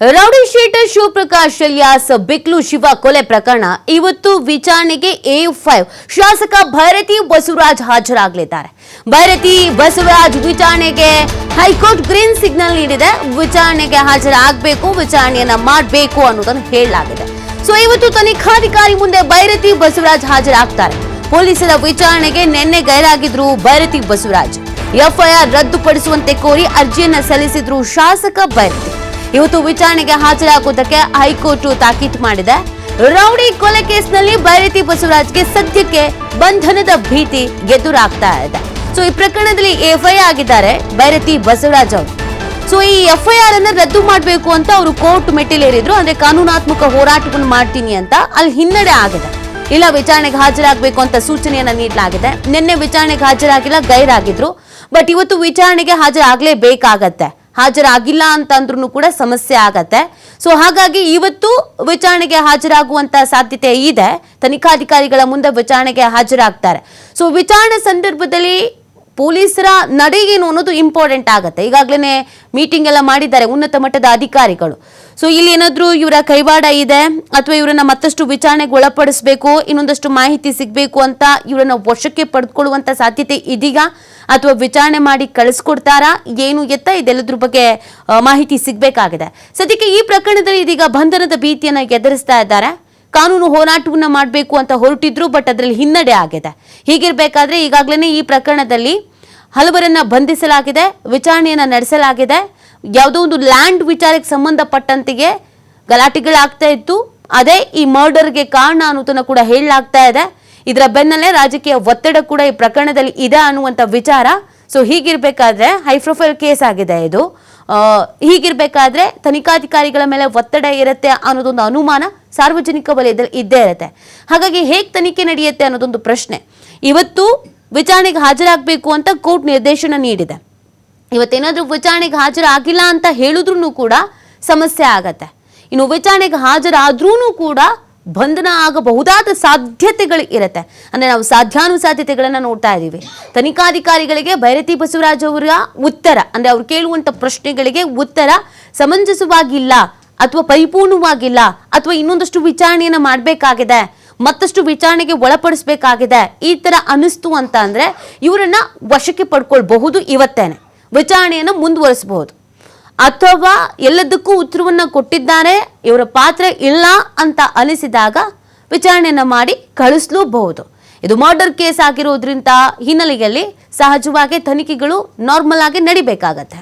Rowdy sheeter Shivaprakash alias, Biklu Shiva ಕೊಲೆ ಪ್ರಕರಣ ಇವತ್ತು ವಿಚಾರಣೆಗೆ ಎ ಫೈವ್ ಶಾಸಕ ಭೈರತಿ ಬಸವರಾಜ್ ಹಾಜರಾಗಲಿದ್ದಾರೆ. ಭೈರತಿ ಬಸವರಾಜ್ ವಿಚಾರಣೆಗೆ ಹೈಕೋರ್ಟ್ ಗ್ರೀನ್ ಸಿಗ್ನಲ್ ನೀಡಿದೆ. ವಿಚಾರಣೆಗೆ ಹಾಜರಾಗಬೇಕು, ವಿಚಾರಣೆಯನ್ನ ಮಾಡಬೇಕು ಅನ್ನೋದನ್ನು ಹೇಳಲಾಗಿದೆ. ಸೊ ಇವತ್ತು ತನಿಖಾಧಿಕಾರಿ ಮುಂದೆ ಭೈರತಿ ಬಸವರಾಜ್ ಹಾಜರಾಗ್ತಾರೆ. ಪೊಲೀಸರ ವಿಚಾರಣೆಗೆ ನಿನ್ನೆ ಗೈರಾಗಿದ್ರು ಭೈರತಿ ಬಸವರಾಜ್. ಎಫ್ಐಆರ್ ರದ್ದುಪಡಿಸುವಂತೆ ಕೋರಿ ಅರ್ಜಿಯನ್ನ ಸಲ್ಲಿಸಿದ್ರು ಶಾಸಕ ಭೈರತಿ. ಇವತ್ತು ವಿಚಾರಣೆಗೆ ಹಾಜರಾಗುವುದಕ್ಕೆ ಹೈಕೋರ್ಟ್ ತಾಕೀತು ಮಾಡಿದೆ. ರೌಡಿ ಕೊಲೆ ಕೇಸ್ನಲ್ಲಿ ಬೈರತಿ ಬಸವರಾಜ್ಗೆ ಸದ್ಯಕ್ಕೆ ಬಂಧನದ ಭೀತಿ ಎದುರಾಗ್ತಾ ಇದೆ. ಸೊ, ಈ ಪ್ರಕರಣದಲ್ಲಿ ಎಫ್ಐ ಆಗಿದ್ದಾರೆ ಬೈರತಿ ಬಸವರಾಜ್ ಅವರು. ಸೊ, ಈ ಎಫ್ಐಆರ್ ಅನ್ನ ರದ್ದು ಮಾಡಬೇಕು ಅಂತ ಅವರು ಕೋರ್ಟ್ ಮೆಟ್ಟಿಲೇರಿದ್ರು, ಅಂದ್ರೆ ಕಾನೂನಾತ್ಮಕ ಹೋರಾಟವನ್ನು ಮಾಡ್ತೀನಿ ಅಂತ ಅಲ್ಲಿ ಹಿನ್ನಡೆ ಆಗಿದೆ. ಇಲ್ಲ, ವಿಚಾರಣೆಗೆ ಹಾಜರಾಗಬೇಕು ಅಂತ ಸೂಚನೆಯನ್ನ ನೀಡಲಾಗಿದೆ. ನಿನ್ನೆ ವಿಚಾರಣೆಗೆ ಹಾಜರಾಗಿಲ್ಲ, ಗೈರಾಗಿದ್ರು. ಬಟ್ ಇವತ್ತು ವಿಚಾರಣೆಗೆ ಹಾಜರಾಗಲೇಬೇಕಾಗತ್ತೆ. ಹಾಜರಾಗಿಲ್ಲ ಅಂತಂದ್ರೂ ಕೂಡ ಸಮಸ್ಯೆ ಆಗತ್ತೆ. ಸೊ ಹಾಗಾಗಿ ಇವತ್ತು ವಿಚಾರಣೆಗೆ ಹಾಜರಾಗುವಂತ ಸಾಧ್ಯತೆ ಇದೆ. ತನಿಖಾಧಿಕಾರಿಗಳ ಮುಂದೆ ವಿಚಾರಣೆಗೆ ಹಾಜರಾಗ್ತಾರೆ. ಸೊ ವಿಚಾರಣೆ ಸಂದರ್ಭದಲ್ಲಿ ಪೊಲೀಸರ ನಡೆ ಏನು ಅನ್ನೋದು ಇಂಪಾರ್ಟೆಂಟ್ ಆಗುತ್ತೆ. ಈಗಾಗಲೇ ಮೀಟಿಂಗ್ ಎಲ್ಲ ಮಾಡಿದ್ದಾರೆ ಉನ್ನತ ಮಟ್ಟದ ಅಧಿಕಾರಿಗಳು. ಸೊ ಇಲ್ಲಿ ಏನಾದರೂ ಇವರ ಕೈವಾಡ ಇದೆ ಅಥವಾ ಇವರನ್ನ ಮತ್ತಷ್ಟು ವಿಚಾರಣೆಗೆ ಒಳಪಡಿಸಬೇಕು, ಇನ್ನೊಂದಷ್ಟು ಮಾಹಿತಿ ಸಿಗಬೇಕು ಅಂತ ಇವರನ್ನ ವಶಕ್ಕೆ ಪಡೆದುಕೊಳ್ಳುವಂಥ ಸಾಧ್ಯತೆ ಇದೀಗ ಅಥವಾ ವಿಚಾರಣೆ ಮಾಡಿ ಕಳಿಸ್ಕೊಡ್ತಾರಾ, ಏನು ಎತ್ತ ಇದೆಲ್ಲದ್ರ ಬಗ್ಗೆ ಮಾಹಿತಿ ಸಿಗಬೇಕಾಗಿದೆ. ಸದ್ಯಕ್ಕೆ ಈ ಪ್ರಕರಣದಲ್ಲಿ ಇದೀಗ ಬಂಧನದ ಭೀತಿಯನ್ನು ಎದುರಿಸ್ತಾ ಇದ್ದಾರೆ. ಕಾನೂನು ಹೋರಾಟವನ್ನ ಮಾಡಬೇಕು ಅಂತ ಹೊರಟಿದ್ರು ಬಟ್ ಅದರಲ್ಲಿ ಹಿನ್ನಡೆ ಆಗಿದೆ. ಹೀಗಿರ್ಬೇಕಾದ್ರೆ ಈಗಾಗಲೇ ಈ ಪ್ರಕರಣದಲ್ಲಿ ಹಲವರನ್ನ ಬಂಧಿಸಲಾಗಿದೆ, ವಿಚಾರಣೆಯನ್ನ ನಡೆಸಲಾಗಿದೆ. ಯಾವುದೋ ಒಂದು ಲ್ಯಾಂಡ್ ವಿಚಾರಕ್ಕೆ ಸಂಬಂಧಪಟ್ಟಂತೆಯೇ ಗಲಾಟೆಗಳಾಗ್ತಾ ಇತ್ತು. ಅದೇ ಈ ಮರ್ಡರ್ಗೆ ಕಾರಣ ಅನ್ನೋದನ್ನ ಕೂಡ ಹೇಳಲಾಗ್ತಾ ಇದೆ. ಇದರ ಬೆನ್ನಲ್ಲೇ ರಾಜಕೀಯ ಒತ್ತಡ ಕೂಡ ಈ ಪ್ರಕರಣದಲ್ಲಿ ಇದೆ ಅನ್ನುವಂಥ ವಿಚಾರ. ಸೊ ಹೀಗಿರ್ಬೇಕಾದ್ರೆ ಹೈ ಪ್ರೊಫೈಲ್ ಕೇಸ್ ಆಗಿದೆ ಇದು. ಹೀಗಿರ್ಬೇಕಾದ್ರೆ ತನಿಖಾಧಿಕಾರಿಗಳ ಮೇಲೆ ಒತ್ತಡ ಇರುತ್ತೆ ಅನ್ನೋದೊಂದು ಅನುಮಾನ ಸಾರ್ವಜನಿಕ ವಲಯದಲ್ಲಿ ಇದ್ದೇ ಇರುತ್ತೆ. ಹಾಗಾಗಿ ಹೇಗೆ ತನಿಖೆ ನಡೆಯುತ್ತೆ ಅನ್ನೋದೊಂದು ಪ್ರಶ್ನೆ. ಇವತ್ತು ವಿಚಾರಣೆಗೆ ಹಾಜರಾಗಬೇಕು ಅಂತ ಕೋರ್ಟ್ ನಿರ್ದೇಶನ ನೀಡಿದೆ. ಇವತ್ತೇನಾದರೂ ವಿಚಾರಣೆಗೆ ಹಾಜರಾಗಿಲ್ಲ ಅಂತ ಹೇಳಿದ್ರು ಕೂಡ ಸಮಸ್ಯೆ ಆಗತ್ತೆ. ಇನ್ನು ವಿಚಾರಣೆಗೆ ಹಾಜರಾದ್ರೂ ಕೂಡ ಬಂಧನ ಆಗಬಹುದಾದ ಸಾಧ್ಯತೆಗಳು ಇರುತ್ತೆ. ಅಂದ್ರೆ ನಾವು ಸಾಧ್ಯಾನುಸಾಧ್ಯತೆಗಳನ್ನ ನೋಡ್ತಾ ಇದ್ದೀವಿ. ತನಿಖಾಧಿಕಾರಿಗಳಿಗೆ ಭೈರತಿ ಬಸವರಾಜ್ ಅವರ ಉತ್ತರ, ಅಂದ್ರೆ ಅವ್ರು ಕೇಳುವಂತ ಪ್ರಶ್ನೆಗಳಿಗೆ ಉತ್ತರ ಸಮಂಜಸವಾಗಿಲ್ಲ ಅಥವಾ ಪರಿಪೂರ್ಣವಾಗಿಲ್ಲ ಅಥವಾ ಇನ್ನೊಂದಷ್ಟು ವಿಚಾರಣೆಯನ್ನ ಮಾಡಬೇಕಾಗಿದೆ, ಮತ್ತಷ್ಟು ವಿಚಾರಣೆಗೆ ಒಳಪಡಿಸಬೇಕಾಗಿದೆ ಈ ಥರ ಅನಿಸ್ತು ಅಂತ ಅಂದ್ರೆ ಇವರನ್ನು ವಶಕ್ಕೆ ಪಡ್ಕೊಳ್ಬಹುದು ಇವತ್ತೇನೆ. ವಿಚಾರಣೆಯನ್ನು ಮುಂದುವರಿಸಬಹುದು. ಅಥವಾ ಎಲ್ಲದಕ್ಕೂ ಉತ್ತರವನ್ನು ಕೊಟ್ಟಿದ್ದಾರೆ, ಇವರ ಪಾತ್ರ ಇಲ್ಲ ಅಂತ ಅನಿಸಿದಾಗ ವಿಚಾರಣೆಯನ್ನು ಮಾಡಿ ಕಳಿಸ್ಲೂಬಹುದು. ಇದು ಮರ್ಡರ್ ಕೇಸ್ ಆಗಿರೋದ್ರಿಂದ ಹಿನ್ನೆಲೆಯಲ್ಲಿ ಸಹಜವಾಗಿ ತನಿಖೆಗಳು ನಾರ್ಮಲ್ ಆಗಿ ನಡಿಬೇಕಾಗತ್ತೆ.